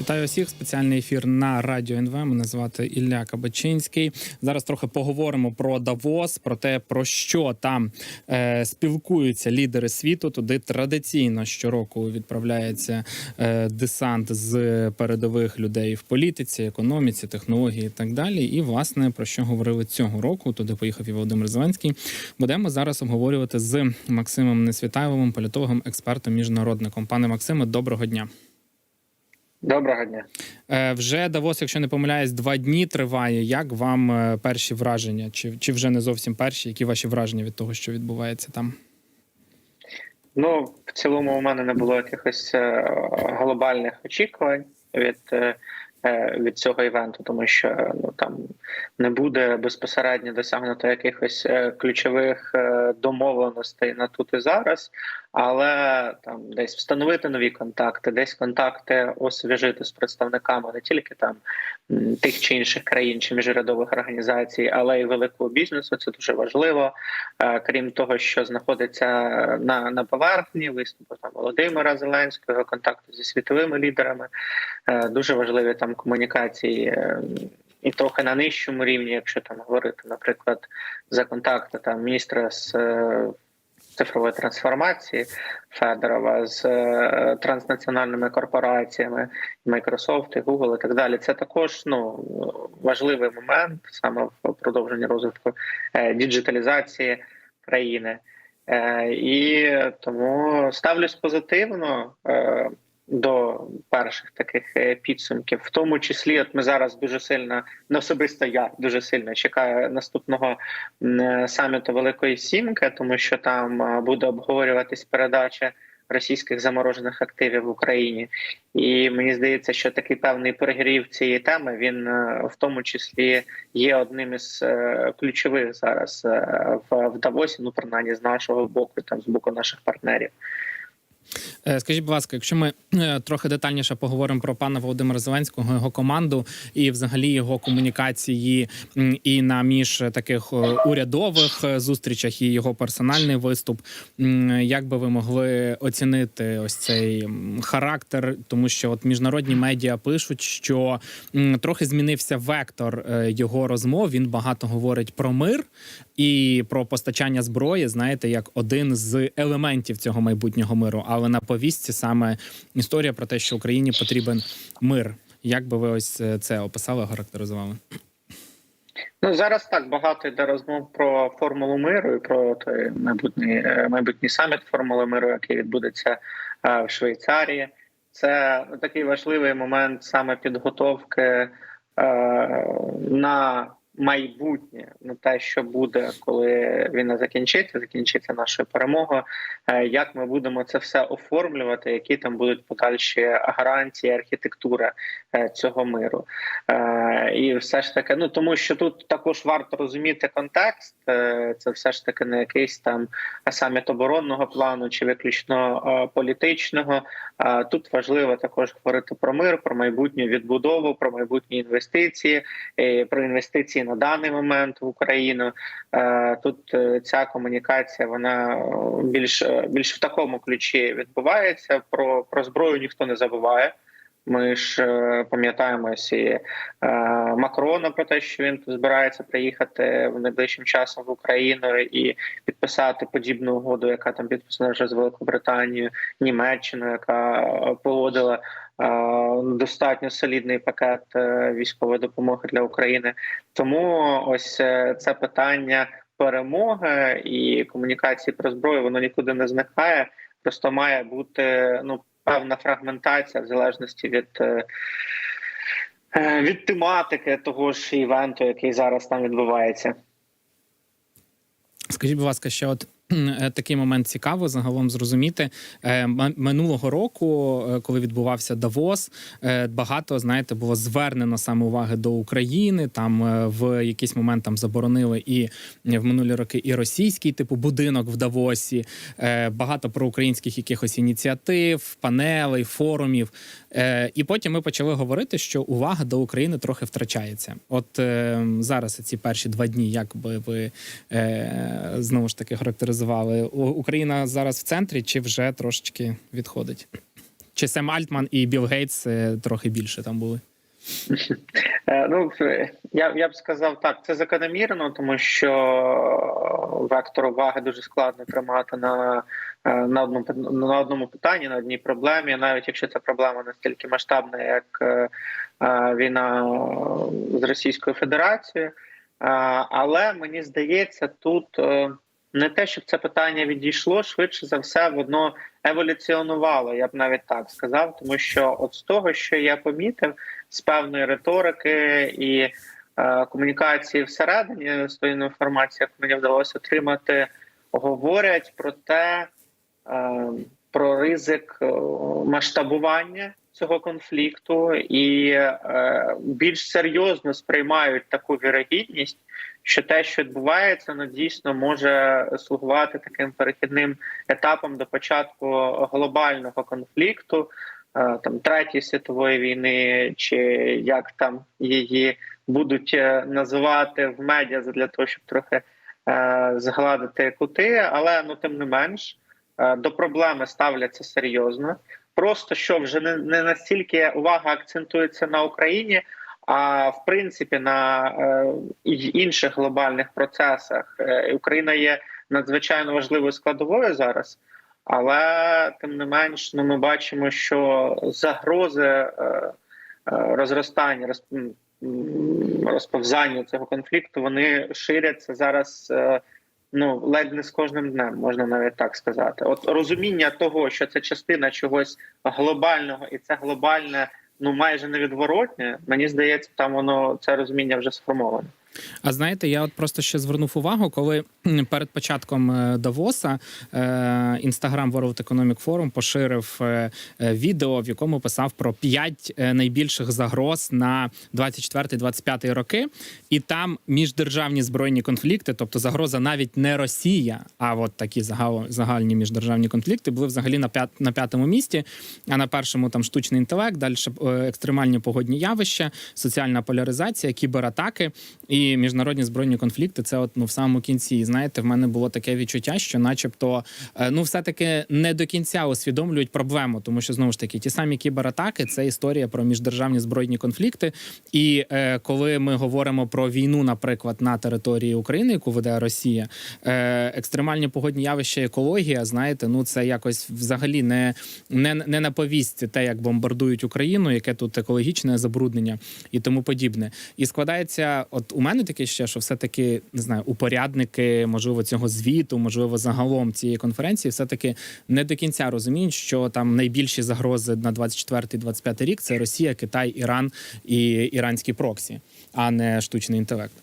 Вітаю всіх. Спеціальний ефір на радіо НВ. Мене звати Ілля Кабачинський. Зараз трохи поговоримо про Давос, про те, про що там е, спілкуються лідери світу. Туди традиційно щороку відправляється е, десант з передових людей в політиці, економіці, технології і так далі. І власне про що говорили цього року. Туди поїхав і Володимир Зеленський. Будемо зараз обговорювати з Максимом Несвітайловим, політологом, експертом, міжнародником. Пане Максиме, доброго дня. Доброго дня. Е, Вже Давос, якщо не помиляюсь, два дні триває. Як вам е, перші враження? Чи, чи вже не зовсім перші? Які ваші враження від того, що відбувається там? Ну, в цілому, у мене не було якихось е, глобальних очікувань від від цього івенту, тому що ну там не буде безпосередньо досягнуто якихось ключових домовленостей на тут і зараз, але там десь встановити нові контакти, десь контакти освіжити з представниками не тільки там тих чи інших країн чи міжрядових організацій, але й великого бізнесу. Це дуже важливо. Е, Крім того, що знаходиться на, на поверхні, виступи там Володимира Зеленського, контакти зі світовими лідерами, е, дуже важливі там комунікації. І трохи на нижчому рівні, якщо там говорити, наприклад, за контакти там міністра з е, цифрової трансформації Федорова з е, транснаціональними корпораціями, Microsoft, і Google і так далі. Це також ну важливий момент саме в продовженні розвитку е, діджиталізації країни. І тому ставлюсь позитивно до перших таких е, підсумків, в тому числі, от ми зараз дуже сильно ну, особисто я дуже сильно чекаю наступного е, саміту Великої Сімки, тому що там е, буде обговорюватись передача російських заморожених активів в Україні, і мені здається, що такий певний перегрів цієї теми він в тому числі є одним із ключових зараз в Давосі, ну принаймні з нашого боку, там з боку наших партнерів. Е, Скажіть, будь ласка, якщо ми е, трохи детальніше поговоримо про пана Володимира Зеленського, його команду і взагалі його комунікації і на між таких е, урядових зустрічах, і його персональний виступ, як би ви могли оцінити ось цей характер, тому що от міжнародні медіа пишуть, що трохи змінився вектор його розмов. Він багато говорить про мир і про постачання зброї, знаєте, як один з елементів цього майбутнього миру. Але на повістці саме історія про те, що Україні потрібен мир. Як би ви ось е, це описали, характеризували? Ну зараз так багато йде розмов про формулу миру і про той майбутній е, майбутній саміт формули миру, який відбудеться е, в Швейцарії. Це такий важливий момент саме підготовки на майбутнє, на те, що буде, коли війна закінчиться, закінчиться нашою перемогою. Е, Як ми будемо це все оформлювати? Які там будуть подальші гарантії, архітектура е, цього миру? Е, І все ж таки, ну тому що тут також варто розуміти контекст. Це все ж таки не якийсь там саміт оборонного плану чи виключно політичного. Тут важливо також говорити про мир, про майбутню відбудову, про майбутні інвестиції, про інвестиції на даний момент в Україну. Е, Тут е, ця комунікація вона е, більш більш в такому ключі відбувається. Про, про зброю ніхто не забуває. Ми ж пам'ятаємо і Макрона про те, що він збирається приїхати в найближчим часом в Україну і підписати подібну угоду, яка там підписана вже з Великобританією, Німеччиною, яка погодила достатньо солідний пакет е, військової допомоги для України. Тому ось е, це питання перемоги і комунікації про зброю воно нікуди не зникає. Просто має бути ну певна фрагментація в залежності від. е, е, Від тематики того ж івенту, який зараз там відбувається, Скажіть, будь ласка, ще от е, такий момент цікаво загалом зрозуміти Е, минулого року, е, коли відбувався Давос, е, багато знаєте було звернено саме уваги до України. Там е, в якийсь момент там заборонили і в минулі роки і російський типу будинок в Давосі. Е, Багато проукраїнських якихось ініціатив, панелей, форумів. Е, І потім ми почали говорити, що увага до України трохи втрачається. От е, зараз ці перші два дні, як би ви е, знову ж таки характеризували, У- Україна зараз в центрі чи вже трошечки відходить? Чи Сем Альтман і Білл Гейтс е, трохи більше там були? Е, Ну я, я б сказав так, це закономірно, тому що вектор уваги дуже складно тримати на, е, на одному на одному питанні, на одній проблемі, навіть якщо ця проблема настільки масштабна, як е, е, війна з Російською Федерацією. Е, Але мені здається, тут е, не те, щоб це питання відійшло, швидше за все, воно еволюціонувало, я б навіть так сказав, тому що от з того, що я помітив, з певної риторики і е, комунікації всередині з тої інформації, як мені вдалося отримати, говорять про те, е, про ризик е, масштабування цього конфлікту, і е, більш серйозно сприймають таку вірогідність, що те, що відбувається, ну дійсно може слугувати таким перехідним етапом до початку глобального конфлікту, е, там третьої світової війни, чи як там її будуть е, називати в медіа для того, щоб трохи е, згладити кути, але ну тим не менш е, до проблеми ставляться серйозно. Просто що вже не, не настільки увага акцентується на Україні, а в принципі на е, інших глобальних процесах Е, Україна є надзвичайно важливою складовою зараз. Але тим не менш, ну ми бачимо, що загрози е, е, розростання, розп- розповзання цього конфлікту вони ширяться зараз. е, Ну, ледь не з кожним днем, можна навіть так сказати. От розуміння того, що це частина чогось глобального, і це глобальне, ну майже невідворотне. Мені здається, там воно це розуміння вже сформоване. А знаєте, я от просто ще звернув увагу, коли перед початком е, Давоса е, Instagram World Economic Forum поширив е, е, відео, в якому писав про п'ять е, найбільших загроз на 24-25 роки, і там міждержавні збройні конфлікти, тобто загроза навіть не Росія, а от такі загал- загальні міждержавні конфлікти, були взагалі на п'ят на п'ятому місці. А на першому там штучний інтелект, далі е, екстремальні погодні явища, соціальна поляризація, кібератаки і міжнародні збройні конфлікти. Це от ну в самому кінці. І знаєте, в мене було таке відчуття, що, начебто, е, ну все таки не до кінця усвідомлюють проблему, тому що знову ж таки ті самі кібератаки це історія про міждержавні збройні конфлікти. І е, коли ми говоримо про війну, наприклад, на території України, яку веде Росія, е, екстремальні погодні явища, екологія, знаєте, ну це якось взагалі не, не, не на повістці те, як бомбардують Україну, яке тут екологічне забруднення і тому подібне. І складається, от у мене таке ще, що все-таки не знаю, упорядники, можливо, цього звіту, можливо, загалом цієї конференції, все-таки не до кінця розуміють, що там найбільші загрози на 24-25 рік це Росія, Китай, Іран і іранські проксі, а не штучний інтелект.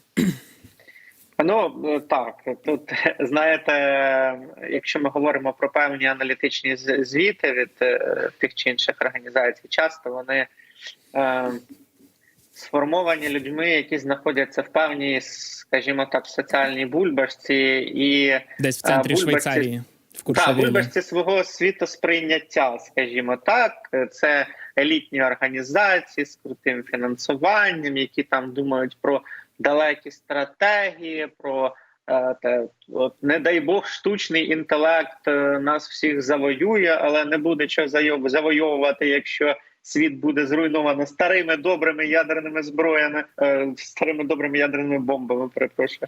Ну так, тут знаєте, якщо ми говоримо про певні аналітичні звіти від е, тих чи інших організацій, часто вони е, сформовані людьми, які знаходяться в певній, скажімо так, соціальній бульбашці і Десь в центрі бульбашці- Швейцарії, в так, виборці свого світосприйняття, скажімо так, це елітні організації з крутим фінансуванням, які там думають про далекі стратегії, про е, те, от, не дай Бог, штучний інтелект е, нас всіх завоює, але не буде що завойовувати, якщо. Світ буде зруйновано старими добрими ядерними зброями, е, старими добрими ядерними бомбами. Перепрошую,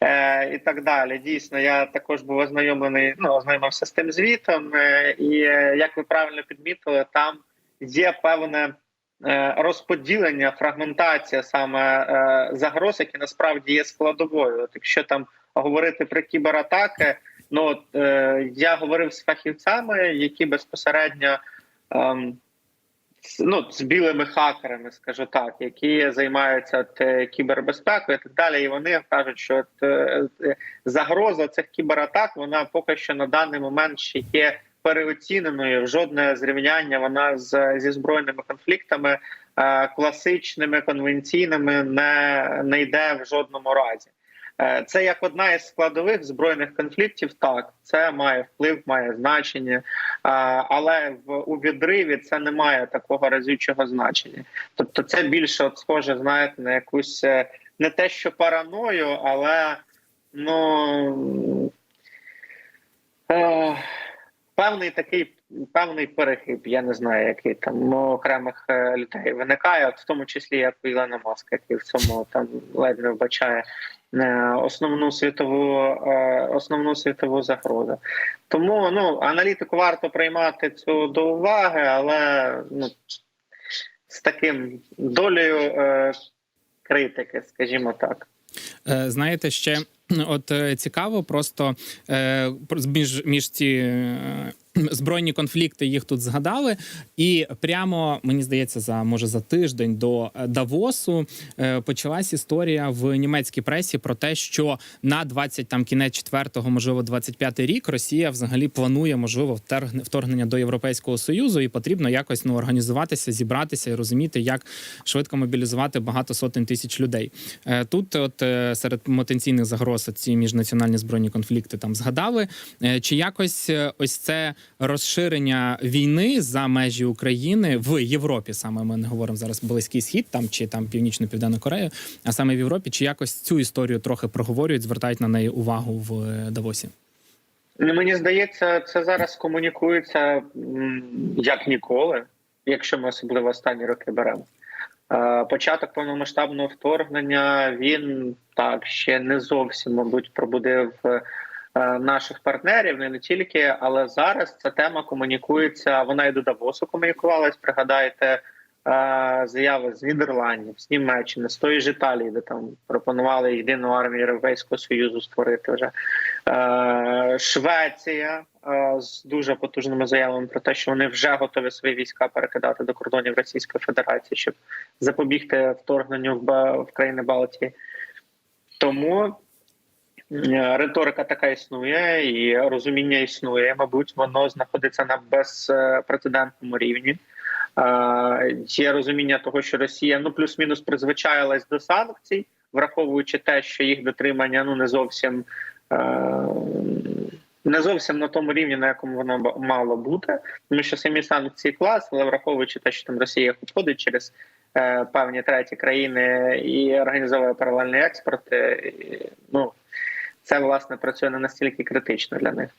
е, і так далі. Дійсно, я також був ознайомлений, ну ознайомився з тим звітом, е, і як ви правильно підмітили, там є певне розподілення, фрагментація саме загроз, які насправді є складовою. От якщо там говорити про кібератаки, ну я говорив з фахівцями, які безпосередньо. Ну, з білими хакерами, скажу так, які займаються от, е, кібербезпекою і так далі. І вони кажуть, що от, е, е, загроза цих кібератак вона поки що на даний момент ще є переоціненою. Жодне зрівняння вона з зі збройними конфліктами класичними конвенційними не, не йде в жодному разі. Е, Це як одна із складових збройних конфліктів. Так, це має вплив, має значення, але в у відриві це не має такого разючого значення. Тобто, це більше от схоже, знаєте, на якусь е, не те, що параною, але ну е, певний такий певний перехиб. Я не знаю, який там у окремих е, людей виникає, от в тому числі як у Ілона Маска, який в цьому там ледь не вбачає е, основну світову е, основну світову загрозу. Тому ну аналітику варто приймати цю до уваги, але ну з таким долею е, критики, скажімо так. Е, Знаєте, ще от е, цікаво, просто е, про- між, між ці е, збройні конфлікти їх тут згадали, і прямо мені здається, за може за тиждень до е, Давосу е, почалась історія в німецькій пресі про те, що на 20, там кінець 4-го, можливо, 25 рік Росія взагалі планує можливо вторгне- вторгнення до Європейського союзу, і потрібно якось ну організуватися, зібратися і розуміти, як швидко мобілізувати багато сотень тисяч людей. Е, Тут, от серед потенційних загроз, ці міжнаціональні збройні конфлікти там згадали. Чи якось ось це розширення війни за межі України в Європі? Саме ми не говоримо зараз близький схід, там чи там північно південну Корею, а саме в Європі, чи якось цю історію трохи проговорюють, звертають на неї увагу в е, Давосі? Ну, Мені здається, це зараз комунікується як ніколи, якщо ми особливо останні роки беремо. Е, Початок повномасштабного вторгнення він так ще не зовсім, мабуть, пробудив е, наших партнерів, не, не тільки, але зараз ця тема комунікується. Вона і до Давосу комунікувалась. Пригадайте е, заяви з Нідерландів, з Німеччини, з тої ж Італії, де там пропонували єдину армію Європейського союзу створити вже. Е, Швеція е, з дуже потужними заявами про те, що вони вже готові свої війська перекидати до кордонів Російської Федерації, щоб запобігти вторгненню в, країни Балтії. Тому е, риторика така існує, і розуміння існує. Мабуть, воно знаходиться на безпрецедентному рівні. Е, Є розуміння того, що Росія ну плюс-мінус призвичаїлась до санкцій, враховуючи те, що їх дотримання ну не зовсім е, не зовсім на тому рівні, на якому воно мало бути, тому що самі санкції клас, але враховуючи те, що там Росія їх через е, певні треті країни і організовує паралельний експорт, е, ну це власне працює не настільки критично для них.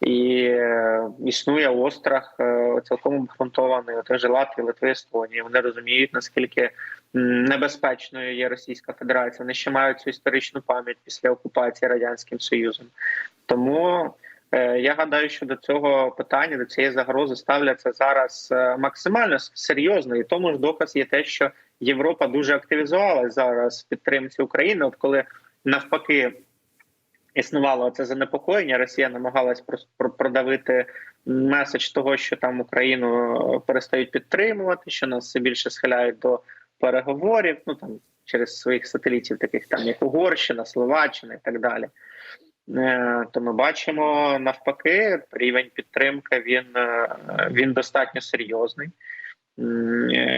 І е, існує острах е, цілком обґрунтований теж Латвії, Литви, Естонії. Вони розуміють наскільки небезпечною є Російська Федерація. Вони ще мають цю історичну пам'ять після окупації радянським союзом. Тому е, я гадаю, що до цього питання, до цієї загрози ставляться зараз максимально серйозно, і тому ж доказ є те, що Європа дуже активізувалась зараз в підтримці України. От коли навпаки існувало це занепокоєння, Росія намагалась продавити меседж того, що там Україну е, перестають підтримувати, що нас все більше схиляють до переговорів. Ну там через своїх сателітів, таких там як Угорщина, Словаччина і так далі. Е, То ми бачимо навпаки, рівень підтримки він, е, він достатньо серйозний.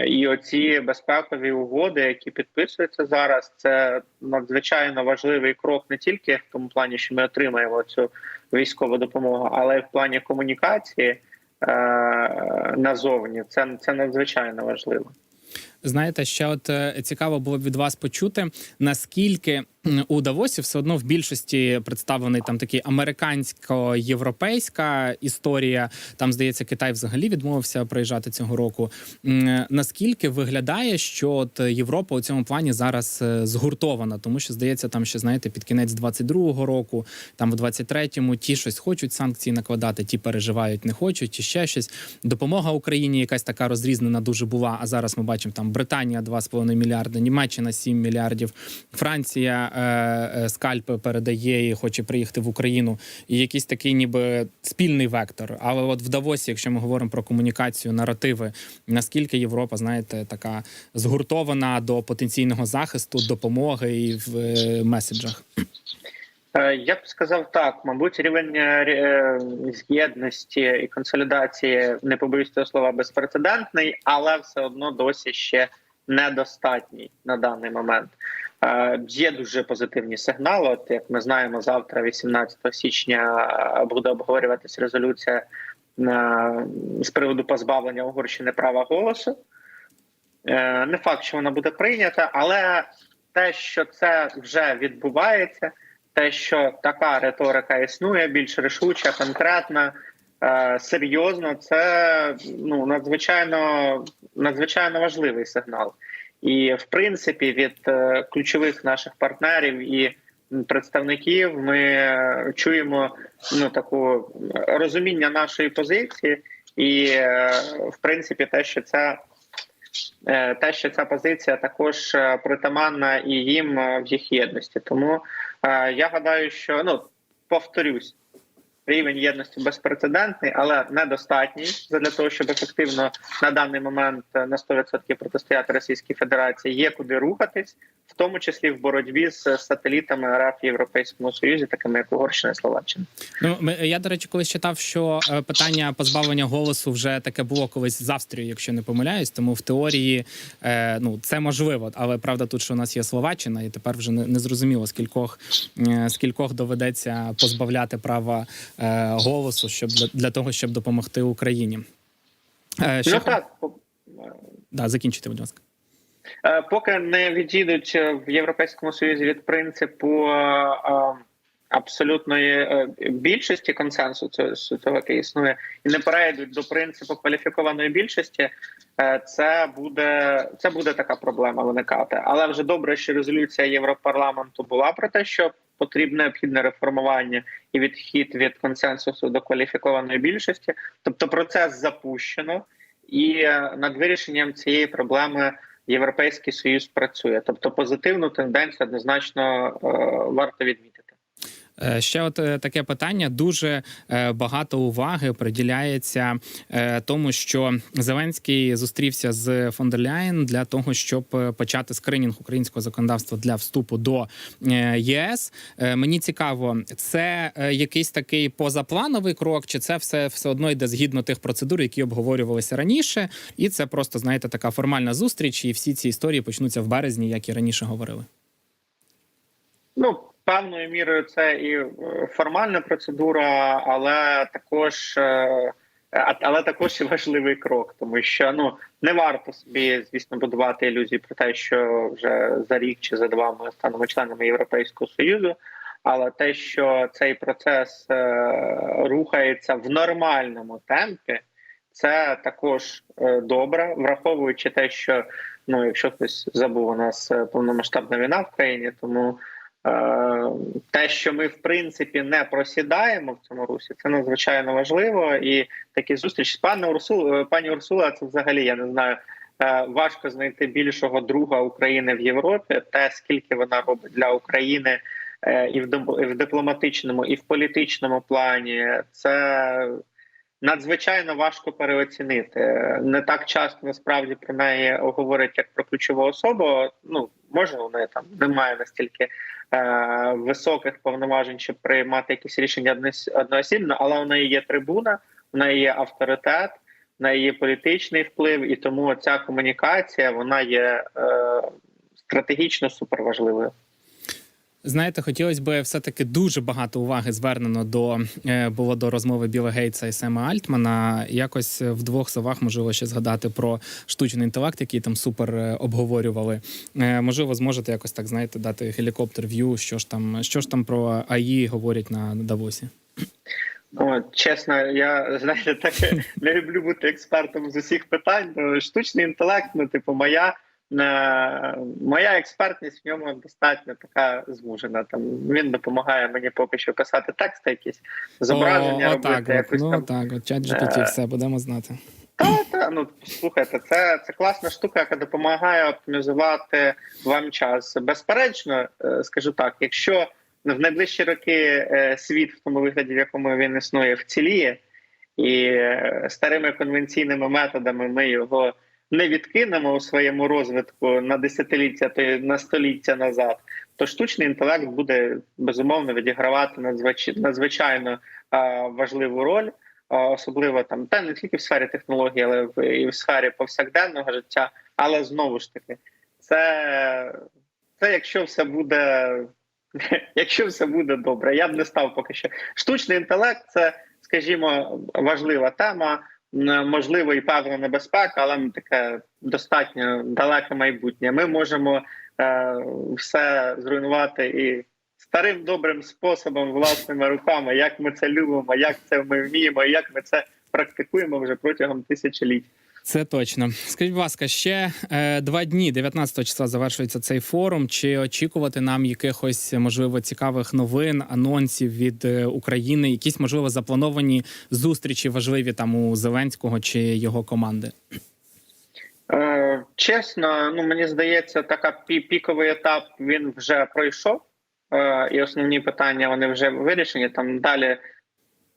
І оці безпекові угоди, які підписуються зараз, це надзвичайно важливий крок не тільки в тому плані, що ми отримаємо цю військову допомогу, але й в плані комунікації е, назовні. Це, це надзвичайно важливо. Знаєте, ще от е, цікаво було б від вас почути, наскільки у Давосі все одно в більшості представлений там такий американсько-європейська історія. Там здається, Китай взагалі відмовився приїжджати цього року. Наскільки виглядає, що от Європа у цьому плані зараз е, згуртована, тому що здається, там ще знаєте, під кінець 22-го року, там в 23-му ті щось хочуть санкції накладати, ті переживають, не хочуть, і ще щось. Допомога Україні якась така розрізнена дуже була. А зараз ми бачимо там Британія 2,5 мільярди, Німеччина 7 мільярдів, Франція е, е, скальпи передає і хоче приїхати в Україну. І якийсь такий, ніби спільний вектор. Але от в Давосі, якщо ми говоримо про комунікацію, наративи, наскільки Європа, знаєте, така згуртована до потенційного захисту, допомоги і в е, меседжах. Е, Я б сказав так, мабуть, рівень єдності і консолідації, не побоюсь цього слова, безпрецедентний, але все одно досі ще недостатній на даний момент. Е, Є дуже позитивні сигнали. От як ми знаємо, завтра, 18 січня, е, буде обговорюватися резолюція е, з приводу позбавлення Угорщини права голосу. Не факт, що вона буде прийнята, але те, що це вже відбувається, те, що така риторика існує, більш рішуча, конкретна, серйозно, це ну надзвичайно надзвичайно важливий сигнал. І в принципі від е, ключових наших партнерів і представників ми е, чуємо ну таку розуміння нашої позиції, і е, в принципі, те, що ця те, що ця позиція також притаманна і їм в їх єдності. Тому я гадаю, що ну повторюсь. Рівень єдності безпрецедентний, але недостатній для того, щоб ефективно на даний момент е, на 100% протистояти Російській Федерації. Є куди рухатись, в тому числі в боротьбі з сателітами РФ Європейському Союзі, такими як Угорщина і Словаччина. Ну я до речі, колись читав, що е, питання позбавлення голосу вже таке було колись з Австрією, якщо не помиляюсь. Тому в теорії е, ну це можливо. Але правда, тут що у нас є Словаччина, і тепер вже не, не зрозуміло скількох е, скількох доведеться позбавляти права е, голосу, щоб для, для того, щоб допомогти Україні. Е, ще Ну так да, закінчити, будь ласка. Е, Поки не відійдуть е, в Європейському Союзі від принципу е, е, абсолютної е, більшості консенсусу цього, який існує, і не перейдуть до принципу кваліфікованої більшості, е, це буде це буде така проблема виникати. Але вже добре, що резолюція Європарламенту була про те, що потрібне необхідне реформування і відхід від консенсусу до кваліфікованої більшості. Тобто процес запущено, і е, над вирішенням цієї проблеми. Європейський союз працює, тобто позитивну тенденцію однозначно е, варто відмітити. Е, Ще от е, таке питання. Дуже е, багато уваги приділяється тому, що Зеленський зустрівся з фон дер Ляєн для того, щоб почати скринінг українського законодавства для вступу до ЄС. Мені цікаво, це якийсь такий позаплановий крок, чи це все все одно йде згідно тих процедур, які обговорювалися раніше, і це просто знаєте така формальна зустріч, і всі ці історії почнуться в березні, як і раніше говорили. Ну певною мірою це і е, формальна процедура, але також е, але також і важливий крок, тому що ну не варто собі, звісно, будувати ілюзії про те, що вже за рік чи за два ми станемо членами Європейського союзу. Але те, що цей процес е, рухається в нормальному темпі, це також добре, враховуючи те, що ну, якщо хтось забув, у нас повномасштабна війна в країні, тому те, що ми в принципі не просідаємо в цьому русі, це надзвичайно важливо. І такі зустрічі з пані Урсул, пані Урсула, це взагалі я не знаю. е, Важко знайти більшого друга України в Європі. Те, скільки вона робить для України е, і в дипломатичному, і в політичному плані, це надзвичайно важко переоцінити. Не так часто насправді про неї говорять як про ключову особу. Ну може, неї там немає настільки е, високих повноважень, щоб приймати якісь рішення одноосібно, але у неї є трибуна, у неї є авторитет, у неї є політичний вплив, і тому ця комунікація вона є е, стратегічно суперважливою. Знаєте, хотілося б все-таки дуже багато уваги звернено до е, було до розмови Біла Гейтса і Сема Альтмана. Якось в двох словах можливо ще згадати про штучний інтелект, який там супер е, обговорювали. Е, Можливо, зможете якось так знаєте дати гелікоптер в'ю, що ж там, що ж там про АІ говорять на Давосі. О, чесно, я знаєте, так не люблю бути експертом з усіх питань. Штучний інтелект, ну, типу, моя моя експертність в ньому достатньо така звужена. Там він допомагає мені поки що писати тексти, якісь зображення О, робити, отак, от, якось ну там. так, от чат GPT, Е, все будемо знати. Та, та, ну слухайте, це, це класна штука, яка допомагає оптимізувати вам час. Безперечно, е, скажу так, якщо в найближчі роки е, світ в тому вигляді, в якому він існує, вціліє, і е, старими конвенційними методами ми його не відкинемо у своєму розвитку на десятиліття, то на століття назад, то штучний інтелект буде безумовно відігравати надзвич... надзвичайно важливу роль особливо там та не тільки в сфері технологій, але в і в сфері повсякденного життя. Але знову ж таки, це, це якщо все буде, якщо все буде добре, я б не став поки що. Штучний інтелект це, скажімо, важлива тема. Можливо, і певна небезпека, але таке достатньо далеке майбутнє. Ми можемо е, все зруйнувати і старим добрим способом, власними руками, як ми це любимо, як це ми вміємо, як ми це практикуємо вже протягом тисячоліть. Це точно. Скажіть, будь ласка, ще е, два дні, 19 числа, завершується цей форум. Чи очікувати нам якихось можливо цікавих новин, анонсів від е, України? Якісь можливо заплановані зустрічі важливі там у Зеленського чи його команди? Е, чесно, ну мені здається, така пі- піковий етап він вже пройшов, е, і основні питання вони вже вирішені. Там далі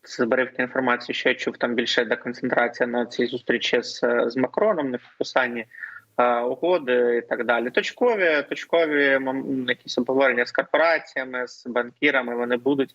зберегти інформацію, що я чув, там більше де концентрація на цій зустрічі з, з Макроном, не підписанні е, угоди і так далі. Точкові, точкові якісь обговорення з корпораціями, з банкірами вони будуть.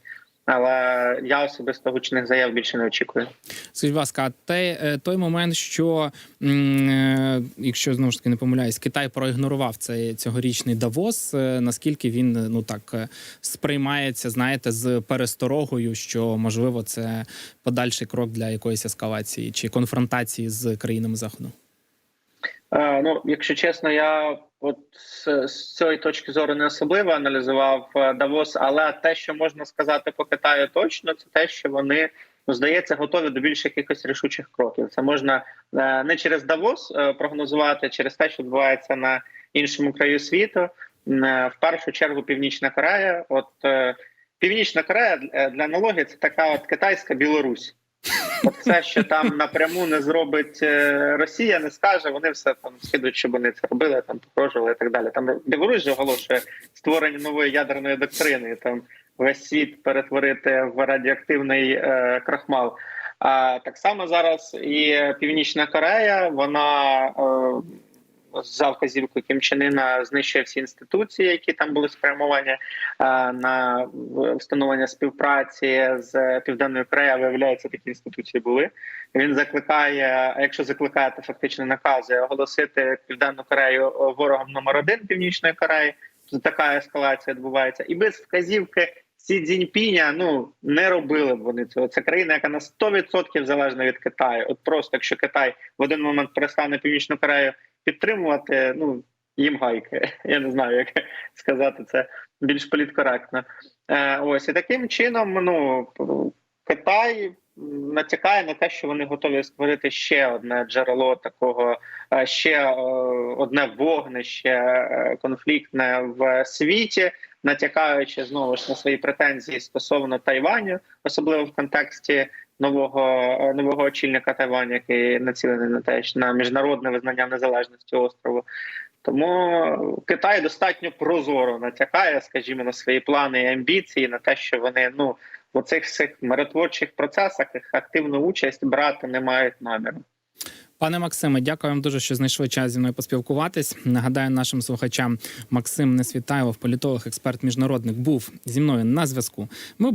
Але я особисто гучних заяв більше не очікую. Скажіть, будь ласка, те, е, той момент, що е, якщо знову ж таки не помиляюсь, Китай проігнорував цей цьогорічний Давос. е, Наскільки він ну так сприймається, знаєте, з пересторогою, що можливо це подальший крок для якоїсь ескалації чи конфронтації з країнами заходу? Е, ну, якщо чесно, я от з, з цієї точки зору не особливо аналізував е, Давос, але те, що можна сказати по Китаю точно, це те, що вони ну, здається готові до більш якихось рішучих кроків. Це можна е, не через Давос е, прогнозувати, через те, що відбувається на іншому краю світу. Е, В першу чергу Північна Корея. От е, Північна Корея е, для аналогії це така от китайська Білорусь. Все, що там напряму не зробить е, Росія, не скаже, вони все там скидуть, щоб вони це робили, там погрожували і так далі. Там Білорусь же оголошує створення нової ядерної доктрини, там весь світ перетворити в радіоактивний е, крахмал. А так само зараз і Північна Корея, вона е, за вказівкою Кім Чен знищує всі інституції, які там були спрямовані е, на встановлення співпраці з Південною Кореєю. Виявляється, такі інституції були. Він закликає, якщо закликає, то фактично наказує оголосити Південну Корею ворогом номер один Північної Кореї. Така ескалація відбувається, і без вказівки Сі Цзіньпіня, ну не робили б вони цього. Це країна, яка на 100% залежна від Китаю. От просто якщо Китай в один момент перестане Північну Корею підтримувати, ну їм гайки. Я не знаю, як сказати це більш політкоректно. Е, ось і таким чином, ну Китай натякає на те, що вони готові створити ще одне джерело такого, е, ще е, одне вогнище конфліктне в світі, натякаючи знову ж на свої претензії стосовно Тайваню, особливо в контексті нового е, нового очільника Тайваню, який націлений на те, на міжнародне визнання незалежності острову. Тому Китай достатньо прозоро натякає, скажімо, на свої плани і амбіції, на те, що вони ну в оцих всіх миротворчих процесах активну участь брати не мають наміру. Пане Максиме, дякую вам дуже, що знайшли час зі мною поспілкуватись. Нагадаю нашим слухачам, Максим Несвітайлов, політолог, експерт, міжнародник, був зі мною на зв'язку. Ми